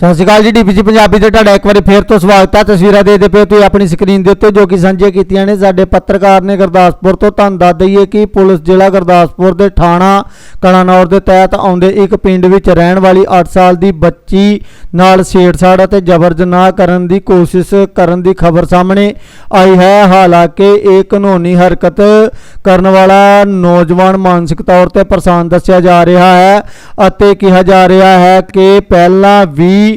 ਸਤਿ ਸ਼੍ਰੀ ਅਕਾਲ ਜੀ ਡੀਪੀਸੀ ਪੰਜਾਬੀ ਤੇ ਤੁਹਾਡਾ ਇੱਕ ਵਾਰੀ ਫੇਰ ਤੋਂ ਸਵਾਗਤ ਹੈ। ਤਸਵੀਰਾਂ ਦੇਖਦੇ ਪਏ ਹੋ ਤੁਸੀਂ ਆਪਣੀ ਸਕਰੀਨ ਦੇ ਉੱਤੇ, ਜੋ ਕਿ ਸਾਂਝੀਆਂ ਕੀਤੀਆਂ ਨੇ। ਸਾਡੇ ਪੱਤਰਕਾਰ ਨੇ ਗੁਰਦਾਸਪੁਰ ਤੋਂ ਤੁਹਾਨੂੰ ਦੱਸ ਦਈਏ ਕਿ ਪੁਲਿਸ ਜ਼ਿਲ੍ਹਾ ਗੁਰਦਾਸਪੁਰ ਦੇ ਥਾਣਾ ਕਲਾਨੌਰ ਦੇ ਤਹਿਤ ਆਉਂਦੇ ਇੱਕ ਪਿੰਡ ਵਿੱਚ ਰਹਿਣ ਵਾਲੀ 8 ਸਾਲ ਦੀ ਬੱਚੀ ਨਾਲ ਛੇੜਛਾੜ ਅਤੇ ਜ਼ਬਰ ਜਨਾਹ ਕਰਨ ਦੀ ਕੋਸ਼ਿਸ਼ ਕਰਨ ਦੀ ਖਬਰ ਸਾਹਮਣੇ ਆਈ ਹੈ। ਹਾਲਾਂਕਿ ਇਹ ਕਾਨੂੰਨੀ ਹਰਕਤ ਕਰਨ ਵਾਲਾ ਨੌਜਵਾਨ ਮਾਨਸਿਕ ਤੌਰ ਤੇ ਪਰੇਸ਼ਾਨ ਦੱਸਿਆ ਜਾ ਰਿਹਾ ਹੈ ਅਤੇ ਕਿਹਾ ਜਾ ਰਿਹਾ ਹੈ ਕਿ ਪਹਿਲਾਂ ਵੀ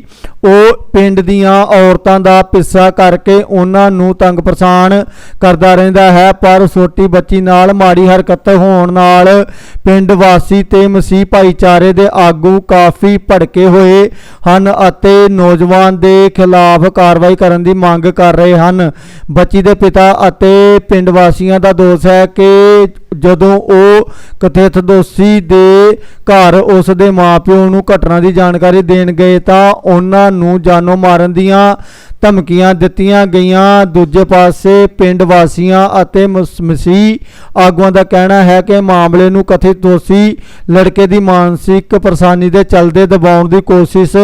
ਉਹ ਪਿੰਡ ਦੀਆਂ ਔਰਤਾਂ ਦਾ ਪਿੱਸਾ ਕਰਕੇ ਉਹਨਾਂ ਨੂੰ ਤੰਗ ਪਰੇਸ਼ਾਨ ਕਰਦਾ ਰਹਿੰਦਾ ਹੈ, ਪਰ ਛੋਟੀ ਬੱਚੀ ਨਾਲ ਮਾੜੀ ਹਰਕਤ ਹੋਣ ਨਾਲ ਪਿੰਡ ਵਾਸੀ ਤੇ ਮਸੀਹ ਭਾਈਚਾਰੇ ਦੇ ਆਗੂ ਕਾਫੀ ਭੜਕੇ ਹੋਏ ਹਨ ਅਤੇ ਨੌਜਵਾਨ ਦੇ ਖਿਲਾਫ ਕਾਰਵਾਈ ਕਰਨ ਦੀ ਮੰਗ ਕਰ ਰਹੇ ਹਨ। ਬੱਚੀ ਦੇ ਪਿਤਾ ਅਤੇ ਪਿੰਡ ਵਾਸੀਆਂ ਦਾ ਦੋਸ਼ ਹੈ ਕਿ ਜਦੋਂ ਉਹ ਕਥਿਤ ਦੋਸ਼ੀ ਦੇ ਘਰ ਉਸ ਦੇ ਮਾਪਿਓ ਨੂੰ ਘਟਨਾ ਦੀ ਜਾਣਕਾਰੀ ਦੇਣ ਗਏ ਤਾਂ ਉਹਨਾਂ ਨੂੰ ਜਾਨੋਂ ਮਾਰਨ ਦੀਆਂ ਧਮਕੀਆਂ ਦਿੱਤੀਆਂ ਗਈਆਂ। ਦੂਜੇ ਪਾਸੇ ਪਿੰਡ ਵਾਸੀਆਂ ਅਤੇ ਮਸੀਹ ਆਗੂਆਂ ਦਾ ਕਹਿਣਾ ਹੈ ਕਿ ਮਾਮਲੇ ਨੂੰ ਕਥਿਤ ਦੋਸ਼ੀ ਲੜਕੇ ਦੀ ਮਾਨਸਿਕ ਪਰੇਸ਼ਾਨੀ ਦੇ ਚਲਦੇ ਦਬਾਉਣ ਦੀ ਕੋਸ਼ਿਸ਼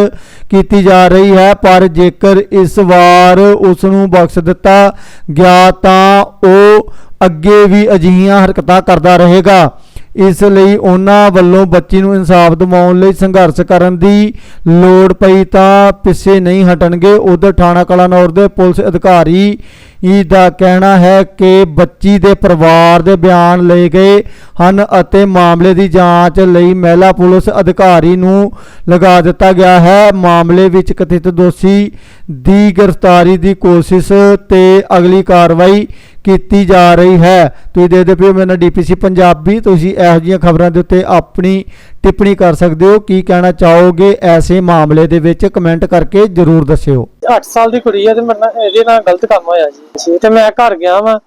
ਕੀਤੀ ਜਾ ਰਹੀ ਹੈ, ਪਰ ਜੇਕਰ ਇਸ ਵਾਰ ਉਸ ਨੂੰ ਬਖਸ਼ ਦਿੱਤਾ ਗਿਆ ਤਾਂ ਉਹ ਅੱਗੇ ਵੀ ਅਜਿਹੀਆਂ ਹਰਕਤਾਂ ਕਰਦਾ ਰਹੇਗਾ। ਇਸ ਲਈ ਉਹਨਾਂ ਵੱਲੋਂ ਬੱਚੀ ਨੂੰ ਇਨਸਾਫ ਦਿਵਾਉਣ ਲਈ ਸੰਘਰਸ਼ ਕਰਨ ਦੀ ਲੋੜ ਪਈ ਤਾਂ ਪਿੱਛੇ ਨਹੀਂ ਹਟਣਗੇ। ਉਧਰ ਥਾਣਾ ਕਲਾਨੌਰ ਦੇ ਪੁਲਿਸ ਅਧਿਕਾਰੀ ਹੀ ਦਾ ਕਹਿਣਾ ਹੈ ਕਿ ਬੱਚੀ ਦੇ ਪਰਿਵਾਰ ਦੇ ਬਿਆਨ ਲਏ ਗਏ ਹਨ ਅਤੇ ਮਾਮਲੇ ਦੀ ਜਾਂਚ ਲਈ ਮਹਿਲਾ ਪੁਲਿਸ ਅਧਿਕਾਰੀ ਨੂੰ ਲਗਾ ਦਿੱਤਾ ਗਿਆ ਹੈ। ਮਾਮਲੇ ਵਿੱਚ ਕਥਿਤ ਦੋਸ਼ੀ ਦੀ ਗ੍ਰਿਫਤਾਰੀ ਦੀ ਕੋਸ਼ਿਸ਼ ਤੇ ਅਗਲੀ ਕਾਰਵਾਈ ਕੀਤੀ ਜਾ ਰਹੀ ਹੈ। ਤੁਸੀਂ ਦੇਖਦੇ ਪਿਓ ਮੇਰਾ ਡੀਪੀਸੀ ਪੰਜਾਬੀ ਤੁਸੀਂ ਇਹੋ ਜਿਹੀਆਂ ਖਬਰਾਂ ਦੇ ਉੱਤੇ ਆਪਣੀ ਟਿੱਪਣੀ ਕਰ ਸਕਦੇ ਹੋ। ਕੀ ਕਹਿਣਾ ਚਾਹੋਗੇ ਐਸੇ ਮਾਮਲੇ ਦੇ ਵਿੱਚ? ਕਮੈਂਟ ਕਰਕੇ ਜਰੂਰ ਦੱਸਿਓ। 8 ਸਾਲ ਦੀ ਕੁੜੀ ਆ ਤੇ ਮੇਰੇ ਨਾਲ ਇਹਦੇ ਨਾਲ ਗਲਤ ਕੰਮ ਹੋਇਆ ਜੀ। ਤੇ ਮੈਂ ਘਰ ਗਿਆ ਵਾਂ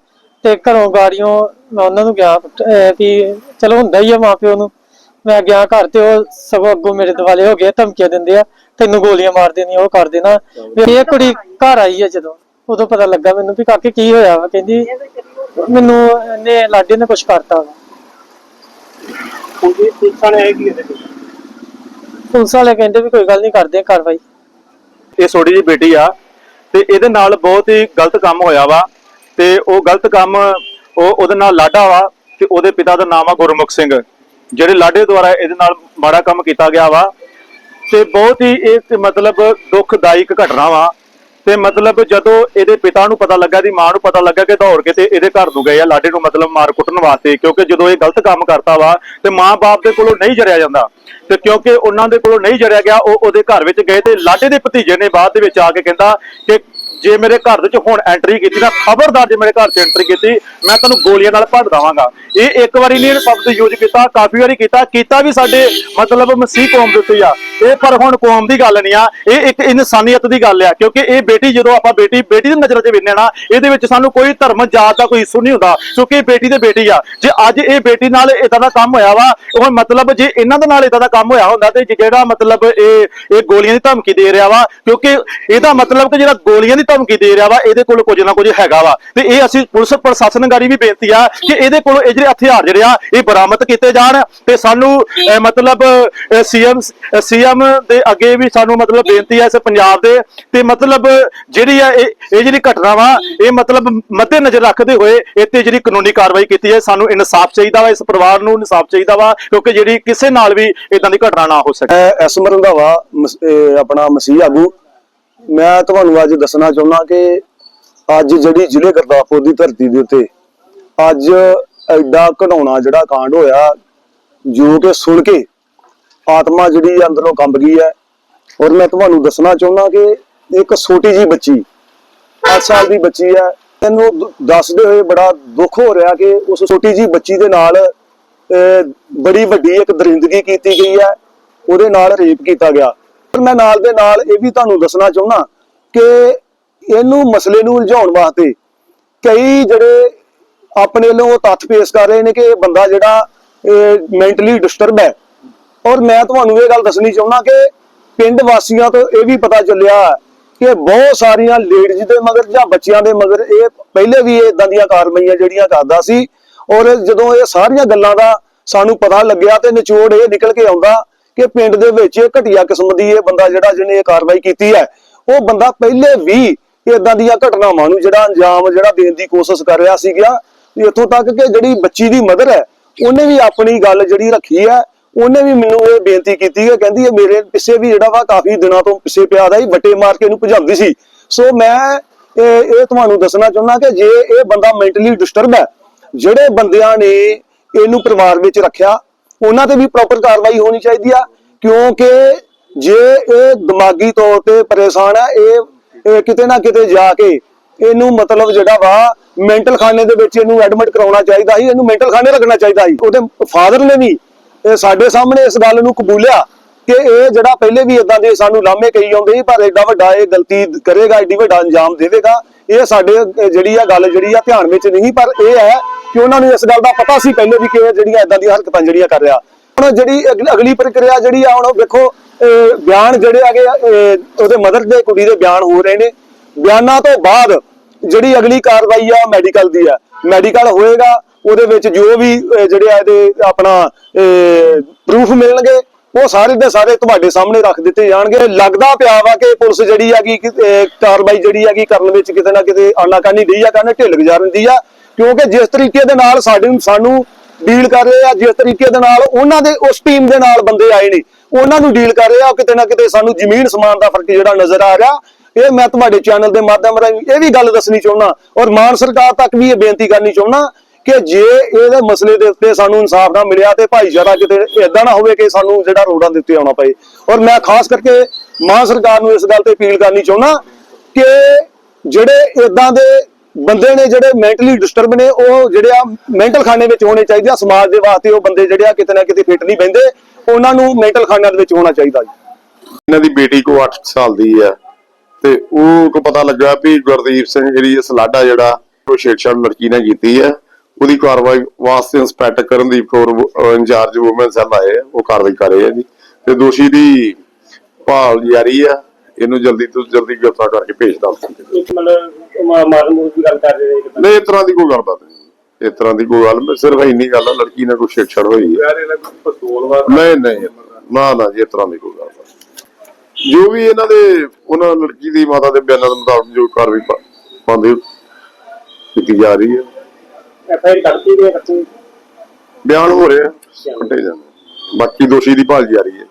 ਤੇ ਘਰੋਂ ਗਾੜੀਆਂ ਮੈਂ ਉਹਨਾਂ ਨੂੰ ਗਿਆ ਵੀ ਚਲੋ ਹੁੰਦਾ ਹੀ ਆ ਮਾਪਿਓ ਨੂੰ। ਮੈਂ ਗਿਆ ਘਰ ਤੇ ਉਹ ਸਗੋਂ ਅੱਗੋਂ ਮੇਰੇ ਦਿਵਾਲੇ ਹੋ ਗਏ ਧਮਕੀਆਂ ਦਿੰਦੇ ਆ ਤੈਨੂੰ ਗੋਲੀਆਂ ਮਾਰ ਦੇਣੀਆਂ ਉਹ ਕਰ ਦੇਣਾ। ਵੀ ਇਹ ਕੁੜੀ ਘਰ ਆਈ ਆ ਜਦੋਂ। ਉਦੋਂ ਪਤਾ ਲੱਗਾ ਮੈਨੂੰ ਵੀ ਕਾਕੇ ਕੀ ਹੋਇਆ ਵਾ ਕਹਿੰਦੀ ਮੈਨੂੰ ਇਹਨੇ ਲਾਡੀ ਨੇ ਕੁਝ ਕਰਤਾ ਵਾ। ਉਹਦੀ ਪੁਲਿਸਾਂ ਇਹ ਕੀ ਇਹਦੇ ਵਿੱਚ? ਪੁਲਿਸ ਵਾਲੇ ਕਹਿੰਦੇ ਵੀ ਕੋਈ ਗੱਲ ਨਹੀਂ ਕਰਦੇ ਆ ਕਾਰਵਾਈ। ਇਹ ਛੋਟੀ ਜਿਹੀ ਬੇਟੀ ਆ ਤੇ ਇਹਦੇ ਨਾਲ ਬਹੁਤ ਹੀ ਗਲਤ ਕੰਮ ਹੋਇਆ ਵਾ ਤੇ ਉਹ ਗਲਤ ਕੰਮ ਉਹ ਉਹਦੇ ਨਾਲ ਲਾਡਾ ਵਾ ਤੇ ਉਹਦੇ ਪਿਤਾ ਦਾ ਨਾਮ ਆ ਗੁਰਮੁਖ ਸਿੰਘ ਜਿਹੜੇ ਲਾਡੇ ਦੁਆਰਾ ਇਹਦੇ ਨਾਲ ਮਾੜਾ ਕੰਮ ਕੀਤਾ ਗਿਆ ਵਾ ਤੇ ਬਹੁਤ ਹੀ ਇੱਕ ਮਤਲਬ ਦੁਖਦਾਇਕ ਘਟਨਾ ਵਾ। ਤੇ ਮਤਲਬ ਜਦੋਂ ਇਹਦੇ ਪਿਤਾ ਨੂੰ ਪਤਾ ਲੱਗਾ ਦੀ ਮਾਂ ਨੂੰ ਪਤਾ ਲੱਗਾ ਕਿ ਦੌੜ ਕੇ ਤੇ ਇਹਦੇ ਘਰ ਨੂੰ ਗਏ ਆ, ਲਾਡੇ ਨੂੰ ਮਤਲਬ ਮਾਰ ਕੁੱਟਣ ਵਾਸਤੇ, ਕਿਉਂਕਿ ਜਦੋਂ ਇਹ ਗਲਤ ਕੰਮ ਕਰਤਾ ਵਾ, ਤੇ ਮਾਂ-ਬਾਪ ਦੇ ਕੋਲੋਂ ਨਹੀਂ ਜਰਿਆ ਜਾਂਦਾ। ਤੇ ਕਿਉਂਕਿ ਉਹਨਾਂ ਦੇ ਕੋਲੋਂ ਨਹੀਂ ਜਰਿਆ ਗਿਆ, ਉਹ ਉਹਦੇ ਘਰ ਵਿੱਚ ਗਏ ਤੇ ਲਾਡੇ ਦੇ ਭਤੀਜੇ ਨੇ ਬਾਅਦ ਦੇ ਵਿੱਚ ਆ ਕੇ ਕਹਿੰਦਾ ਕਿ ਜੇ ਮੇਰੇ ਘਰ ਦੇ ਵਿੱਚ ਹੁਣ ਐਂਟਰੀ ਕੀਤੀ ਨਾ, ਖਬਰਦਾਰ ਜੇ ਮੇਰੇ ਘਰ 'ਚ ਐਂਟਰੀ ਕੀਤੀ, ਮੈਂ ਤੁਹਾਨੂੰ ਗੋਲੀਆਂ ਨਾਲ ਭੰਨ ਦਵਾਂਗਾ। ਇਹ ਇੱਕ ਵਾਰੀ ਨਹੀਂ ਸ਼ਬਦ ਯੂਜ਼ ਕੀਤਾ, ਕਾਫੀ ਵਾਰੀ ਕੀਤਾ ਕੀਤਾ ਵੀ ਸਾਡੇ ਮਤਲਬ ਮਸੀਹ ਕੌਮ ਦੇ ਉੱਤੇ ਆ। ਇਹ ਪਰ ਹੁਣ ਕੌਮ ਦੀ ਗੱਲ ਨਹੀਂ ਆ, ਇਹ ਇੱਕ ਇਨਸਾਨੀਅਤ ਦੀ ਗੱਲ ਆ, ਕਿਉਂਕਿ ਇਹ ਬੇਟੀ ਜਦੋਂ ਆਪਾਂ ਬੇਟੀ ਬੇਟੀ ਦੀ ਨਜ਼ਰ 'ਚ ਵੇਖਦੇ ਨਾ, ਇਹਦੇ ਵਿੱਚ ਸਾਨੂੰ ਕੋਈ ਧਰਮ, ਜਾਤ ਦਾ ਕੋਈ ਇਸ਼ੂ ਨਹੀਂ ਹੁੰਦਾ, ਕਿਉਂਕਿ ਇਹ ਬੇਟੀ ਦੇ ਬੇਟੀ ਆ। ਜੇ ਅੱਜ ਇਹ ਬੇਟੀ ਨਾਲ ਇਦਾਂ ਦਾ ਕੰਮ ਹੋਇਆ ਵਾ, ਉਹ ਮਤਲਬ ਜੇ ਇਹਨਾਂ ਦੇ ਨਾਲ ਇਦਾਂ ਦਾ ਕੰਮ ਹੋਇਆ ਹੁੰਦਾ ਤੇ ਜਿਹੜਾ ਮਤਲਬ ਇਹ ਇਹ ਗੋਲੀਆਂ ਦੀ ਧਮਕੀ ਦੇ ਰਿਹਾ ਵਾ, ਕਿਉਂਕਿ ਇਹਦਾ ਮਤਲਬ ਕਿ ਜਿਹੜਾ ਗੋਲੀਆਂ ਦੀ ਧਮਕੀ ਦੇ ਰਿਹਾ ਵਾ, ਇਹਦੇ ਕੋਲ ਕੁਝ ਨਾ ਕੁਝ ਹੈਗਾ ਵਾ। ਤੇ ਇਹ ਅਸੀਂ ਪੁਲਿਸ ਪ੍ਰਸ਼ਾਸਨ ਗਾੜੀ ਵੀ ਬੇਨਤੀ ਆ ਕਿ ਇਹਦੇ ਕੋਲ ਇਹ ਜਿਹੜੇ ਹਥਿਆਰ ਜਿਹੜੇ ਆ, ਇਹ ਬਰਾਮਦ ਕੀਤੇ ਜਾਣ। ਤੇ ਸਾਨੂੰ ਮਤਲਬ ਸੀਐਮ ਸੀਐਮ ਦੇ ਅੱਗੇ ਵੀ ਸਾਨੂੰ ਮਤਲਬ ਬੇਨਤੀ ਆ ਇਸ ਪੰਜਾਬ ਦੇ। ਤੇ ਮਤਲਬ ਜਿਹੜੀ ਆ, ਇਹ ਜਿਹੜੀ ਘਟਨਾ ਵਾ, ਇਹ ਮਤਲਬ ਮੱਦੇ ਨਜ਼ਰ ਰੱਖਦੇ ਹੋਏ ਇੱਥੇ ਜਿਹੜੀ ਕਾਨੂੰਨੀ ਕਾਰਵਾਈ ਕੀਤੀ ਹੈ, ਸਾਨੂੰ ਇਨਸਾਫ ਚਾਹੀਦਾ ਵਾ, ਇਸ ਪਰਿਵਾਰ ਨੂੰ ਇਨਸਾਫ ਚਾਹੀਦਾ ਵਾ, ਕਿਉਂਕਿ ਜਿਹੜੀ ਕਿਸੇ ਨਾਲ ਵੀ ਇਦਾਂ ਦੀ ਘਟਨਾ ਨਾ ਹੋ ਸਕੇ। ਮੈਂ ਐਸ ਰੰਧਾਵਾ ਆਪਣਾ ਮਸੀਹ ਆਗੂ ਮੈਂ ਤੁਹਾਨੂੰ ਅੱਜ ਦੱਸਣਾ ਚਾਹੁੰਦਾ ਕਿ ਅੱਜ ਜਿਹੜੀ ਜ਼ਿਲ੍ਹੇ ਗੁਰਦਾਸਪੁਰ ਦੀ ਧਰਤੀ ਦੇ ਉੱਤੇ ਅੱਜ ਐਡਾ ਘਟਾਉਣਾ ਜਿਹੜਾ ਕਾਂਡ ਹੋਇਆ, ਜੋ ਕਿ ਸੁਣ ਕੇ ਆਤਮਾ ਜਿਹੜੀ ਅੰਦਰੋਂ ਕੰਬ ਗਈ ਹੈ। ਔਰ ਮੈਂ ਤੁਹਾਨੂੰ ਦੱਸਣਾ ਚਾਹੁੰਦਾ ਕਿ ਇੱਕ ਛੋਟੀ ਜੀ ਬੱਚੀ 8 ਸਾਲ ਦੀ ਬੱਚੀ ਹੈ। ਤੈਨੂੰ ਦੱਸਦੇ ਹੋਏ ਬੜਾ ਦੁੱਖ ਹੋ ਰਿਹਾ ਕਿ ਉਸ ਛੋਟੀ ਜੀ ਬੱਚੀ ਦੇ ਨਾਲ ਬੜੀ ਵੱਡੀ ਇੱਕ ਦਰਿੰਦਗੀ ਕੀਤੀ ਗਈ ਹੈ। ਉਹਦੇ ਨਾਲ ਰੇਪ ਕੀਤਾ ਗਿਆ। ਪਰ ਮੈਂ ਨਾਲ ਦੇ ਨਾਲ ਇਹ ਵੀ ਤੁਹਾਨੂੰ ਦੱਸਣਾ ਚਾਹੁੰਦਾ ਕਿ ਇਹਨੂੰ ਮਸਲੇ ਨੂੰ ਉਲਝਾਉਣ ਵਾਸਤੇ ਕਈ ਜਿਹੜੇ ਆਪਣੇ ਵੱਲੋਂ ਤੱਥ ਪੇਸ਼ ਕਰ ਰਹੇ ਨੇ ਕਿ ਇਹ ਬੰਦਾ ਜਿਹੜਾ ਮੈਂਟਲੀ ਡਿਸਟਰਬ ਹੈ। ਔਰ ਮੈਂ ਤੁਹਾਨੂੰ ਇਹ ਗੱਲ ਦੱਸਣੀ ਚਾਹੁੰਦਾ ਕਿ ਪਿੰਡ ਵਾਸੀਆਂ ਤੋਂ ਇਹ ਵੀ ਪਤਾ ਚੱਲਿਆ ਕਿ ਬਹੁਤ ਸਾਰੀਆਂ ਲੇਡੀਜ਼ ਦੇ ਮਗਰ ਜਾਂ ਬੱਚਿਆਂ ਦੇ ਮਗਰ ਇਹ ਪਹਿਲੇ ਵੀ ਇਦਾਂ ਦੀਆਂ ਕਾਰਵਾਈਆਂ ਜਿਹੜੀਆਂ ਕਰਦਾ ਸੀ। ਔਰ ਜਦੋਂ ਇਹ ਸਾਰੀਆਂ ਗੱਲਾਂ ਦਾ ਸਾਨੂੰ ਪਤਾ ਲੱਗਿਆ ਤੇ ਨਿਚੋੜ ਇਹ ਨਿਕਲ ਕੇ ਆਉਂਦਾ ਕਿ ਪਿੰਡ ਦੇ ਵਿੱਚ ਇਹ ਘਟੀਆ ਕਿਸਮ ਦੀ ਇਹ ਬੰਦਾ ਜਿਹੜਾ ਜਿਹਨੇ ਇਹ ਕਾਰਵਾਈ ਕੀਤੀ ਹੈ, ਉਹ ਬੰਦਾ ਪਹਿਲੇ ਵੀ ਇਦਾਂ ਦੀਆਂ ਘਟਨਾਵਾਂ ਨੂੰ ਜਿਹੜਾ ਅੰਜਾਮ, ਜਿਹੜਾ ਦੇਣ ਦੀ ਕੋਸ਼ਿਸ਼ ਕਰ ਰਿਹਾ ਸੀਗਾ ਇੱਥੋਂ ਤੱਕ ਕਿ ਜਿਹੜੀ ਬੱਚੀ ਦੀ ਮਦਰ ਹੈ, ਉਹਨੇ ਵੀ ਆਪਣੀ ਗੱਲ ਜਿਹੜੀ ਰੱਖੀ ਹੈ, ਉਹਨੇ ਵੀ ਮੈਨੂੰ ਇਹ ਬੇਨਤੀ ਕੀਤੀ ਹੈ, ਕਹਿੰਦੀ ਇਹ ਮੇਰੇ ਪਿੱਛੇ ਵੀ ਜਿਹੜਾ ਵਾ ਕਾਫੀ ਦਿਨਾਂ ਤੋਂ ਪਿੱਛੇ ਪਿਆ ਦਾ ਹੀ ਵੱਟੇ ਮਾਰ ਕੇ ਇਹਨੂੰ ਭਜਾਉਂਦੀ ਸੀ। ਸੋ ਮੈਂ ਇਹ ਇਹ ਤੁਹਾਨੂੰ ਦੱਸਣਾ ਚਾਹੁੰਦਾ ਕਿ ਜੇ ਇਹ ਬੰਦਾ ਮੈਂਟਲੀ ਡਿਸਟਰਬ ਹੈ, ਜਿਹੜੇ ਬੰਦਿਆਂ ਨੇ ਇਹਨੂੰ ਪਰਿਵਾਰ ਵਿੱਚ ਰੱਖਿਆ ਉਹਨਾਂ ਤੇ ਵੀ ਪ੍ਰੋਪਰ ਕਾਰਵਾਈ ਹੋਣੀ ਚਾਹੀਦੀ ਆ, ਕਿਉਂਕਿ ਜੇ ਇਹ ਦਿਮਾਗੀ ਤੌਰ ਤੇ ਪਰੇਸ਼ਾਨ ਹੈ ਇਹ ਕਿਤੇ ਨਾ ਕਿਤੇ ਜਾ ਕੇ ਇਹਨੂੰ ਮਤਲਬ ਜਿਹੜਾ ਵਾ ਮੈਂਟਲ ਖਾਨੇ ਦੇ ਵਿੱਚ ਇਹਨੂੰ ਐਡਮਿਟ ਕਰਾਉਣਾ ਚਾਹੀਦਾ ਸੀ, ਇਹਨੂੰ ਮੈਂਟਲ ਖਾਨੇ ਰੱਖਣਾ ਚਾਹੀਦਾ ਸੀ। ਉਹਦੇ ਫਾਦਰ ਨੇ ਵੀ ਇਹ ਸਾਡੇ ਸਾਹਮਣੇ ਇਸ ਗੱਲ ਨੂੰ ਕਬੂਲਿਆ ਕਿ ਇਹ ਜਿਹੜਾ ਪਹਿਲੇ ਵੀ ਇਦਾਂ ਦੇ ਸਾਨੂੰ ਲਾਮੇ ਕਹੀ ਜਾਂਦੇ ਸੀ, ਪਰ ਐਡਾ ਵੱਡਾ ਇਹ ਗਲਤੀ ਕਰੇਗਾ ਐਡੀ ਵੱਡਾ ਅੰਜਾਮ ਦੇਵੇਗਾ। ਇਹ ਸਾਡੇ ਜਿਹੜੀ ਆ ਗੱਲ ਜਿਹੜੀ ਆ ਧਿਆਨ ਵਿੱਚ ਨਹੀਂ, ਪਰ ਇਹ ਹੈ ਕਿ ਉਹਨਾਂ ਨੂੰ ਇਸ ਗੱਲ ਦਾ ਪਤਾ ਸੀ ਪਹਿਲੇ ਵੀ ਕਿ ਇਹ ਜਿਹੜੀਆਂ ਇਦਾਂ ਦੀਆਂ ਹਰਕਤਾਂ ਜਿਹੜੀਆਂ ਕਰ ਰਿਹਾ। ਹੁਣ ਜਿਹੜੀ ਅਗਲੀ ਪ੍ਰਕਿਰਿਆ ਜਿਹੜੀ ਆ, ਹੁਣ ਉਹ ਵੇਖੋ ਬਿਆਨ ਜਿਹੜੇ ਹੈਗੇ ਉਹਦੇ ਮਦਰ ਦੇ ਕੁੜੀ ਦੇ ਬਿਆਨ ਹੋ ਰਹੇ ਨੇ। ਬਿਆਨਾਂ ਤੋਂ ਬਾਅਦ ਜਿਹੜੀ ਅਗਲੀ ਕਾਰਵਾਈ ਆ ਮੈਡੀਕਲ ਦੀ ਆ। ਮੈਡੀਕਲ ਹੋਏਗਾ, ਉਹਦੇ ਵਿੱਚ ਜੋ ਵੀ ਜਿਹੜੇ ਆ ਇਹਦੇ ਆਪਣਾ ਪ੍ਰੂਫ ਮਿਲਣਗੇ। ਉਹ ਸਾਰੇ ਦੇ ਸਾਰੇ ਤੁਹਾਡੇ ਸਾਹਮਣੇ ਰੱਖ ਦਿੱਤੇ ਜਾਣਗੇ। ਲੱਗਦਾ ਪਿਆ ਵਾ ਕਿ ਪੁਲਿਸ ਜਿਹੜੀ ਹੈਗੀ ਕਾਰਵਾਈ ਜਿਹੜੀ ਹੈਗੀ ਕਰਨ ਵਿੱਚ ਕਿਤੇ ਨਾ ਕਿਤੇ ਆਨਾਕਾਨੀ ਰਹੀ ਆ ਕਰਨ ਢਿੱਲ ਗੁਜ਼ਾਰਨ ਆ। ਕਿਉਂਕਿ ਜਿਸ ਤਰੀਕੇ ਦੇ ਨਾਲ ਸਾਡੇ ਸਾਨੂੰ ਡੀਲ ਕਰ ਰਹੇ ਆ, ਜਿਸ ਤਰੀਕੇ ਦੇ ਨਾਲ ਉਹਨਾਂ ਦੇ, ਉਸ ਟੀਮ ਦੇ ਨਾਲ ਬੰਦੇ ਆਏ ਨੇ, ਉਹਨਾਂ ਨੂੰ ਡੀਲ ਕਰ ਰਹੇ ਆ, ਉਹ ਕਿਤੇ ਨਾ ਕਿਤੇ ਸਾਨੂੰ ਜ਼ਮੀਨ ਸਮਾਨ ਦਾ ਫ਼ਰਕ ਜਿਹੜਾ ਨਜ਼ਰ ਆ ਰਿਹਾ। ਇਹ ਮੈਂ ਤੁਹਾਡੇ ਚੈਨਲ ਦੇ ਮਾਧਿਅਮ ਰਾਹੀਂ ਇਹ ਵੀ ਗੱਲ ਦੱਸਣੀ ਚਾਹੁੰਦਾ ਔਰ ਮਾਨ ਸਰਕਾਰ ਤੱਕ ਵੀ ਇਹ ਬੇਨਤੀ ਕਰਨੀ ਚਾਹੁੰਦਾ ਕਿ ਜੇ ਇਹਦੇ ਮਸਲੇ ਦੇ ਉੱਤੇ ਸਾਨੂੰ ਇਨਸਾਫ ਨਾ ਮਿਲਿਆ ਤੇ ਭਾਈਚਾਰਾ ਕਿਤੇ ਇਦਾਂ ਨਾ ਹੋਵੇ ਕਿ ਸਾਨੂੰ ਜਿਹੜਾ ਰੋਡਾਂ ਦੇ ਉੱਤੇ ਆਉਣਾ ਪਏ। ਔਰ ਮੈਂ ਖਾਸ ਕਰਕੇ ਮਾਨ ਸਰਕਾਰ ਨੂੰ ਇਸ ਗੱਲ ਤੇ ਅਪੀਲ ਕਰਨੀ ਚਾਹੁੰਦਾ ਕਿ ਜਿਹੜੇ ਇਦਾਂ ਦੇ ਬੰਦੇ ਨੇ ਜਿਹੜੇ ਮੈਂਟਲੀ ਡਿਸਟਰਬ ਨੇ, ਉਹ ਜਿਹੜੇ ਆ ਮੈਂਟਲ ਖਾਨੇ ਵਿੱਚ ਹੋਣੇ ਚਾਹੀਦੇ ਆ, ਸਮਾਜ ਦੇ ਵਾਸਤੇ ਉਹ ਬੰਦੇ ਜਿਹੜੇ ਆ ਕਿਤੇ ਨਾ ਕਿਤੇ ਫਿੱਟ ਨਹੀਂ ਬੈਂਦੇ ਉਹਨਾਂ ਨੂੰ ਮੈਂਟਲ ਖਾਨਿਆਂ ਦੇ ਵਿੱਚ ਹੋਣਾ ਚਾਹੀਦਾ ਜੀ। ਇਹਨਾਂ ਦੀ ਬੇਟੀ ਕੋ 8 ਸਾਲ ਦੀ ਹੈ ਤੇ ਉਹ ਕੋ ਪਤਾ ਲੱਗਾ ਵੀ ਗੁਰਦੀਪ ਸਿੰਘ ਜਿਹੜੀ ਇਹ ਸਲਾਡਾ ਜਿਹੜਾ, ਉਹ ਛੇੜਛਾੜ ਲੜਕੀ ਨੇ ਕੀਤੀ ਹੈ ਉਹਦੀ ਕਾਰਵਾਈ ਵਾਸਤੇ inspector Karandeep Kaur incharge woman cell ਆਏ ਆ, ਉਹ ਕਾਰਵਾਈ ਕਰ ਰਹੇ ਆ ਜੀ। ਤੇ ਦੋਸ਼ੀ ਦੀ ਭਾਲ ਜਾਰੀ ਆ ਇਹਨੂੰ ਜਲਦੀ ਤੋਂ ਜਲਦੀ ਗ੍ਰਿਫਤਾਰ ਕਰਕੇ ਭੇਜ ਇੱਕ ਮਤਲਬ ਮਾਰਨ ਦੀ ਗੱਲ ਕਰ ਰਹੇ ਨੇ। ਨਹੀਂ ਇਸ ਤਰ੍ਹਾਂ ਦੀ ਕੋਈ ਗੱਲਬਾਤ ਨਹੀਂ। ਇਸ ਤਰ੍ਹਾਂ ਦੀ ਕੋਈ ਗੱਲ ਨਹੀਂ, ਸਿਰਫ ਇੰਨੀ ਗੱਲ ਆ ਲੜਕੀ ਨਾਲ ਕੋਈ ਛੇੜਛਾੜ ਹੋਈ ਨਹੀਂ ਨਹੀਂ ਨਾ ਨਾ ਜੀ ਇਸ ਤਰ੍ਹਾਂ ਦੀ ਕੋਈ ਗੱਲ ਨਹੀਂ। ਜੋ ਵੀ ਇਹਨਾਂ ਦੇ ਉਹਨਾਂ ਲੜਕੀ ਦੀ ਮਾਤਾ ਦੇ ਬਿਆਨਾਂ ਦੇ ਮੁਤਾਬਕ ਜੋ ਕਾਰਵਾਈ ਪਾਉਂਦੇ ਕੀਤੀ ਜਾ ਰਹੀ ਹੈ ਐਫ ਆਈ ਕਰਤੀ ਦੇ ਕੱਟੀ ਬਿਆਨ ਹੋ ਰਿਹਾ ਕੱਟੇ ਜਾਂਦੇ। ਬਾਕੀ ਦੋਸ਼ੀ ਦੀ ਭਾਲ ਜਾਰੀ ਹੈ।